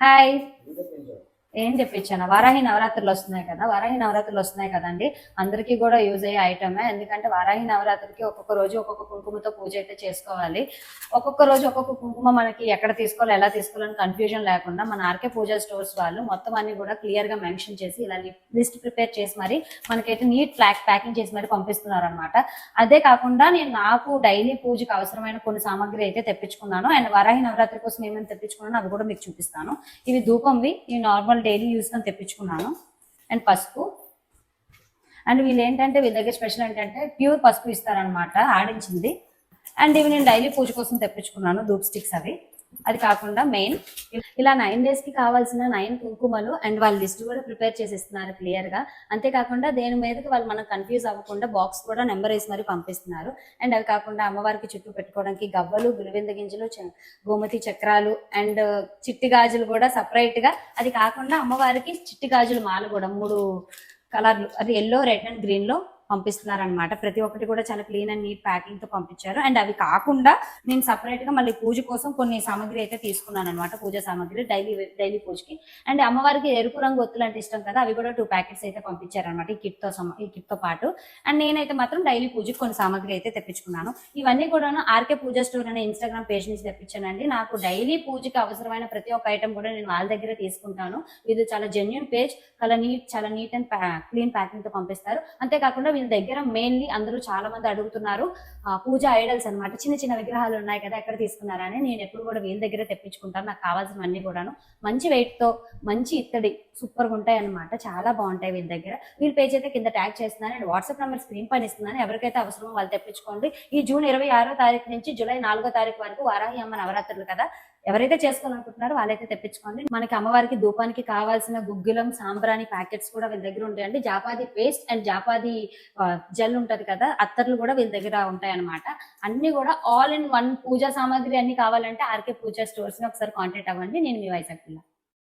Hi ఏం తెప్పించాను? వారాహి నవరాత్రులు వస్తున్నాయి కదా వారాహి నవరాత్రులు వస్తున్నాయి కదండి. అందరికీ కూడా యూజ్ అయ్యే ఐటమే. ఎందుకంటే వారాహి నవరాత్రికి ఒక్కొక్క రోజు ఒక్కొక్క కుంకుమతో పూజ అయితే చేసుకోవాలి. ఒక్కొక్క రోజు ఒక్కొక్క కుంకుమ మనకి ఎక్కడ తీసుకోవాలి ఎలా తీసుకోవాలని కన్ఫ్యూజన్ లేకుండా మన ఆర్కే పూజా స్టోర్స్ వాళ్ళు మొత్తం అన్ని కూడా క్లియర్గా మెన్షన్ చేసి ఇలా లిస్ట్ ప్రిపేర్ చేసి మరి మనకైతే నీట్ ప్యాక్ ప్యాకింగ్ చేసి మరి పంపిస్తున్నారు అనమాట అదే కాకుండా నేను నాకు డైలీ పూజకు అవసరమైన కొన్ని సామాగ్రి అయితే తెప్పించుకున్నాను. అండ్ వరాహి నవరాత్రి కోసం ఏమేమి తెప్పించుకున్నాను అవి కూడా మీకు చూపిస్తాను. ఇవి ధూపంవి ఈ నార్మల్ డైలీ యూస్ తెప్పించుకున్నాను. అండ్ పసుపు. అండ్ వీళ్ళు ఏంటంటే వీళ్ళ దగ్గర స్పెషల్ ఏంటంటే ప్యూర్ పసుపు ఇస్తారనమాట ఆడించింది. అండ్ ఇవి నేను డైలీ పూజ కోసం తెప్పించుకున్నాను ధూప్ స్టిక్స్ అవి. అది కాకుండా మెయిన్ ఇలా నైన్ డేస్కి కావాల్సిన నైన్ కుంకుమలు అండ్ వాళ్ళ లిస్ట్ కూడా ప్రిపేర్ చేసి ఇస్తున్నారు క్లియర్గా. అంతేకాకుండా దేని మీదకి వాళ్ళు మనం కన్ఫ్యూజ్ అవ్వకుండా బాక్స్ కూడా నెంబర్ వేసి మరి పంపిస్తున్నారు. అండ్ అవి కాకుండా అమ్మవారికి చుట్టూ పెట్టుకోవడానికి గవ్వలు గులివింద గింజలు గోమతి చక్రాలు అండ్ చిట్టి గాజులు కూడా సపరేట్గా. అది కాకుండా అమ్మవారికి చిట్టి గాజులు మాల కూడా మూడు కలర్లు అది ఎల్లో రెడ్ అండ్ గ్రీన్లో పంపిస్తున్నారు అనమాట ప్రతి ఒక్కటి కూడా చాలా క్లీన్ అండ్ నీట్ ప్యాకింగ్తో పంపించారు. అండ్ అవి కాకుండా నేను సపరేట్గా మళ్ళీ పూజ కోసం కొన్ని సామాగ్రి అయితే తీసుకున్నాను అనమాట పూజ సామాగ్రి డైలీ డైలీ పూజకి. అండ్ అమ్మవారికి ఎరుపు రంగు ఒత్తులు అంటే ఇష్టం కదా అవి కూడా టూ ప్యాకెట్స్ అయితే పంపించారనమాట ఈ కిట్తో ఈ కిట్తో పాటు. అండ్ నేనైతే మాత్రం డైలీ పూజకి కొన్ని సామాగ్రి అయితే తెప్పించుకున్నాను. ఇవన్నీ కూడా ఆర్కే పూజ స్టోర్ అనే ఇన్స్టాగ్రామ్ పేజ్ నుంచి తెప్పించానండి. నాకు డైలీ పూజకి అవసరమైన ప్రతి ఒక్క ఐటమ్ కూడా నేను వాళ్ళ దగ్గర తీసుకుంటాను. ఇది చాలా జెన్యున్ పేజ్ చాలా నీట్ చాలా నీట్ అండ్ క్లీన్ ప్యాకింగ్తో పంపిస్తారు. అంతేకాకుండా వీళ్ళ దగ్గర మెయిన్లీ అందరూ చాలా మంది అడుగుతున్నారు పూజ ఐడల్స్ అన్నమాట. చిన్న చిన్న విగ్రహాలు ఉన్నాయి కదా ఎక్కడ తీసుకున్నారని. నేను ఎప్పుడు కూడా వీళ్ళ దగ్గర తెప్పించుకుంటాను. నాకు కావాల్సినవన్నీ కూడాను. మంచి వెయిట్తో మంచి ఇత్తడి సూపర్గా ఉంటాయి అన్నమాట. చాలా బాగుంటాయి వీళ్ళ దగ్గర. వీళ్ళ పేజ్ అయితే కింద ట్యాగ్ చేస్తున్నాను. అండ్ వాట్సాప్ నెంబర్ స్క్రీన్ పైన ఇస్తున్నాను. ఎవరికైతే అవసరమో వాళ్ళు తెప్పించుకోండి. ఈ జూన్ ఇరవై ఆరో తారీఖు నుంచి జూలై నాలుగో తారీఖు వరకు వారాహి అమ్మ నవరాత్రులు కదా. ఎవరైతే చేసుకోవాలనుకుంటున్నారో వాళ్ళైతే తెప్పించుకోండి. మనకి అమ్మవారికి ధూపానికి కావాల్సిన గుగ్గిలం సాంబ్రాణి ప్యాకెట్స్ కూడా వీళ్ళ దగ్గర ఉంటాయండి. జాపాది పేస్ట్ అండ్ జాపాది జెల్ ఉంటది కదా అత్తర్లు కూడా వీళ్ళ దగ్గర ఉంటాయి అనమాట అన్ని కూడా ఆల్ ఇన్ వన్ పూజా సామాగ్రి అన్ని కావాలంటే ఆర్కే పూజా స్టోర్స్ని ఒకసారి కాంటాక్ట్ అవ్వండి. నేను మీ వైజాగ్ పిల్ల.